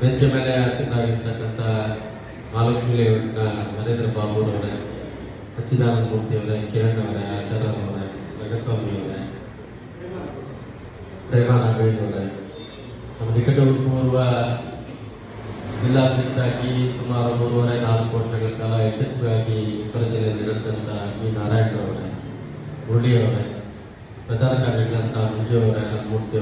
ವೇದಿಕೆ ಮೇಲೆ ಆಸೀನರಾಗಿರ್ತಕ್ಕಂಥ ಮಾಲೂಕುಲಿ ನರೇಂದ್ರ ಬಾಬು ಅವರೇ ಸಚ್ಚಿದಾನಂದ ಮೂರ್ತಿ ಅವರೇ ಕಿರಣ್ ಅವರೇ ಆಚಾರ್ಯ ಅವರೇ ರಂಗಸ್ವಾಮಿ ಅವರೇ ಪ್ರೇಮಾ ನಾಗೇಶ್ ಅವರೇ ನಮ್ಮ ನಿಕಟಪೂರ್ವ ಜಿಲ್ಲಾಧ್ಯಕ್ಷರಾಗಿ ಸುಮಾರು ಮೂರುವರೆ ನಾಲ್ಕು ವರ್ಷಗಳ ಕಾಲ ಯಶಸ್ವಿಯಾಗಿ ಉತ್ತರ ಜಿಲ್ಲೆ ನಡೆದಂಥ ವಿ ನಾರಾಯಣ ಅವರೇ ಮುರಳಿ ಅವರೇ ಪ್ರಧಾನ ಕಾರ್ಯಗಳಂತ ಮಂಜು ಅವರೇ ಮೂರ್ತಿ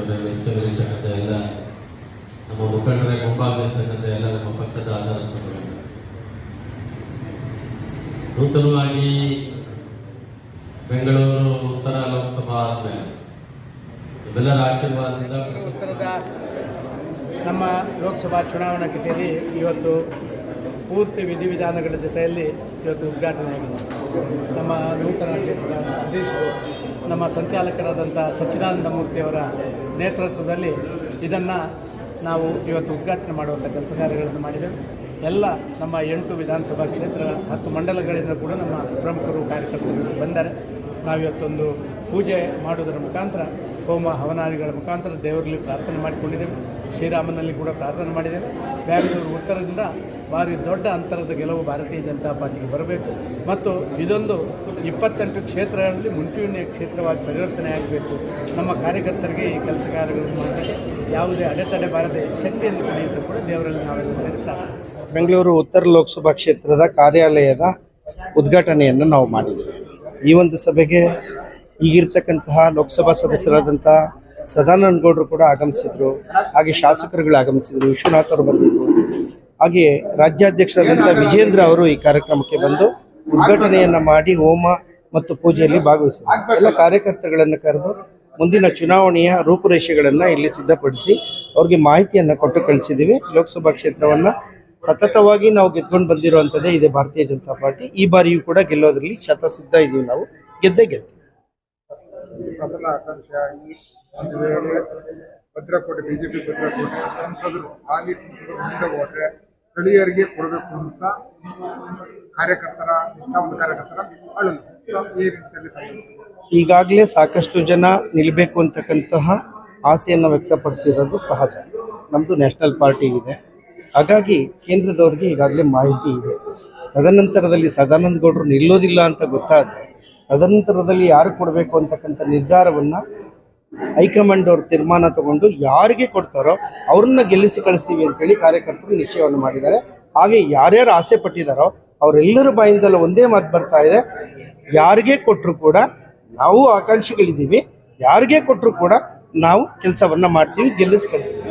ಪಕ್ಷದ ನೂತನವಾಗಿ ಬೆಂಗಳೂರು ಉತ್ತರ ಲೋಕಸಭಾ ಆದ್ಮೇಲೆ ಎಲ್ಲರ ಆಶೀರ್ವಾದದಿಂದ ಉತ್ತರದ ನಮ್ಮ ಲೋಕಸಭಾ ಚುನಾವಣಾ ಕಚೇರಿ ಇವತ್ತು ಪೂರ್ತಿ ವಿಧಿವಿಧಾನಗಳ ಜೊತೆಯಲ್ಲಿ ಇವತ್ತು ಉದ್ಘಾಟನೆ ನಮ್ಮ ನೂತನ ಅಧ್ಯಕ್ಷರ ಸತೀಶ್, ನಮ್ಮ ಸಂಚಾಲಕರಾದಂಥ ಸಚ್ಚಿದಾನಂದ ಮೂರ್ತಿಯವರ ನೇತೃತ್ವದಲ್ಲಿ ಇದನ್ನು ನಾವು ಇವತ್ತು ಉದ್ಘಾಟನೆ ಮಾಡುವಂಥ ಕೆಲಸ ಕಾರ್ಯಗಳನ್ನು ಮಾಡಿದ್ದೇವೆ. ಎಲ್ಲ ನಮ್ಮ ಎಂಟು ವಿಧಾನಸಭಾ ಕ್ಷೇತ್ರ, ಹತ್ತು ಮಂಡಲಗಳಿಂದ ಕೂಡ ನಮ್ಮ ಪ್ರಮುಖರು ಕಾರ್ಯಕರ್ತರು ಬಂದರೆ ನಾವಿವತ್ತೊಂದು ಪೂಜೆ ಮಾಡುವುದರ ಮುಖಾಂತರ ಹೋಮ ಹವನಾದಿಗಳ ಮುಖಾಂತರ ದೇವರಲ್ಲಿ ಪ್ರಾರ್ಥನೆ ಮಾಡಿಕೊಂಡಿದ್ದೇವೆ. ಶ್ರೀರಾಮನಲ್ಲಿ ಕೂಡ ಪ್ರಾರ್ಥನೆ ಮಾಡಿದ್ದೇವೆ. ಬ್ಯಾಂಗ್ಳೂರು ಉತ್ತರದಿಂದ ಭಾರಿ ದೊಡ್ಡ ಅಂತರದ ಗೆಲುವು ಭಾರತೀಯ ಜನತಾ ಪಾರ್ಟಿಗೆ ಬರಬೇಕು. ಮತ್ತು ಇದೊಂದು ಇಪ್ಪತ್ತೆಂಟು ಕ್ಷೇತ್ರಗಳಲ್ಲಿ ಮುಂಚೂಣಿಯ ಕ್ಷೇತ್ರವಾಗಿ ಪರಿವರ್ತನೆ ಆಗಬೇಕು. ನಮ್ಮ ಕಾರ್ಯಕರ್ತರಿಗೆ ಈ ಕೆಲಸ ಕಾರ್ಯಗಳನ್ನು ಯಾವುದೇ ಅಡೆತಡೆ ಬಾರದೆ ಶಕ್ತಿಯನ್ನು ಪಡೆಯುವುದು ಕೂಡ ದೇವರಲ್ಲಿ ನಾವೆಲ್ಲ ಸೇರಿ ಪ್ರಾರ್ಥನೆ ಬೆಂಗಳೂರು ಉತ್ತರ ಲೋಕಸಭಾ ಕ್ಷೇತ್ರದ ಕಾರ್ಯಾಲಯದ ಉದ್ಘಾಟನೆಯನ್ನು ನಾವು ಮಾಡಿದ್ದೇವೆ. ಈ ಒಂದು ಸಭೆಗೆ ಈಗಿರ್ತಕ್ಕಂತಹ ಲೋಕಸಭಾ ಸದಸ್ಯರಾದಂತಹ ಸದಾನಂದ ಗೌಡರು ಕೂಡ ಆಗಮಿಸಿದ್ರು, ಹಾಗೆ ಶಾಸಕರುಗಳು ಆಗಮಿಸಿದ್ರು, ವಿಶ್ವನಾಥ್ ಅವರು ಬಂದಿದ್ರು. ಹಾಗೆ ರಾಜ್ಯಾಧ್ಯಕ್ಷರಾದಂಥ ವಿಜೇಂದ್ರ ಅವರು ಈ ಕಾರ್ಯಕ್ರಮಕ್ಕೆ ಬಂದು ಉದ್ಘಾಟನೆಯನ್ನ ಮಾಡಿ ಹೋಮ ಮತ್ತು ಪೂಜೆಯಲ್ಲಿ ಭಾಗವಹಿಸಿದರು. ಎಲ್ಲ ಕಾರ್ಯಕರ್ತಗಳನ್ನು ಕರೆದು ಮುಂದಿನ ಚುನಾವಣೆಯ ರೂಪುರೇಷೆಗಳನ್ನು ಇಲ್ಲಿ ಸಿದ್ಧಪಡಿಸಿ ಅವ್ರಿಗೆ ಮಾಹಿತಿಯನ್ನು ಕೊಟ್ಟು ಕಳಿಸಿದ್ದೀವಿ ಲೋಕಸಭಾ ಕ್ಷೇತ್ರವನ್ನು ಸತತವಾಗಿ ನಾವು ಗೆದ್ಕೊಂಡು ಬಂದಿರುವಂಥದ್ದೇ ಇದೆ ಭಾರತೀಯ ಜನತಾ ಪಾರ್ಟಿ. ಈ ಬಾರಿಯೂ ಕೂಡ ಗೆಲ್ಲೋದ್ರಲ್ಲಿ ಶತಸಿದ್ಧ ಇದ್ದೀವಿ ನಾವು. ಗೆದ್ದೇ ಗೆಲ್ತೀವಿ. ಪ್ರಬಲ ಆಕಾಂಕ್ಷೆಯಾಗಿ ಒಂದು ವೇಳೆ ಭದ್ರಕೋಟೆ, ಬಿಜೆಪಿ ಭದ್ರಕೋಟೆ, ಸಂಸದರು, ಹಾಲಿ ಸಂಸದರು ಮುಂದೆ ಹೋದ್ರೆ ಸ್ಥಳೀಯರಿಗೆ ಕೊಡಬೇಕು ಅಂತ ಕಾರ್ಯಕರ್ತರ ಒಂದು ಕಾರ್ಯಕರ್ತರ ಅಳಲು ಈ ರೀತಿಯಲ್ಲಿ. ಈಗಾಗಲೇ ಸಾಕಷ್ಟು ಜನ ನಿಲ್ಲಬೇಕು ಅಂತಕ್ಕಂತಹ ಆಸೆಯನ್ನು ವ್ಯಕ್ತಪಡಿಸಿರೋದು ಸಹಜ. ನಮ್ಮದು ನ್ಯಾಷನಲ್ ಪಾರ್ಟಿ ಇದೆ. ಹಾಗಾಗಿ ಕೇಂದ್ರದವರಿಗೆ ಈಗಾಗಲೇ ಮಾಹಿತಿ ಇದೆ. ತದನಂತರದಲ್ಲಿ ಸದಾನಂದ ಗೌಡರು ನಿಲ್ಲೋದಿಲ್ಲ ಅಂತ ಗೊತ್ತಾದರೆ ತದನಂತರದಲ್ಲಿ ಯಾರು ಕೊಡಬೇಕು ಅಂತಕ್ಕಂಥ ನಿರ್ಧಾರವನ್ನು ಹೈಕಮಾಂಡ್ ಅವರು ತೀರ್ಮಾನ ತಗೊಂಡು ಯಾರಿಗೆ ಕೊಡ್ತಾರೋ ಅವ್ರನ್ನ ಗೆಲ್ಲಿಸಿ ಕಳಿಸ್ತೀವಿ ಅಂತೇಳಿ ಕಾರ್ಯಕರ್ತರು ನಿಶ್ಚಯವನ್ನು ಮಾಡಿದ್ದಾರೆ. ಹಾಗೆ ಯಾರ್ಯಾರು ಆಸೆ ಪಟ್ಟಿದ್ದಾರೋ ಅವರೆಲ್ಲರ ಬಾಯಿಂದಲೂ ಒಂದೇ ಮಾತು ಬರ್ತಾ ಇದೆ. ಯಾರಿಗೆ ಕೊಟ್ಟರು ಕೂಡ ನಾವು ಆಕಾಂಕ್ಷಿಗಳಿದ್ದೀವಿ. ಯಾರಿಗೆ ಕೊಟ್ಟರು ಕೂಡ ನಾವು ಕೆಲಸವನ್ನು ಮಾಡ್ತೀವಿ, ಗೆಲ್ಲಿಸಿ ಕಳಿಸ್ತೀವಿ.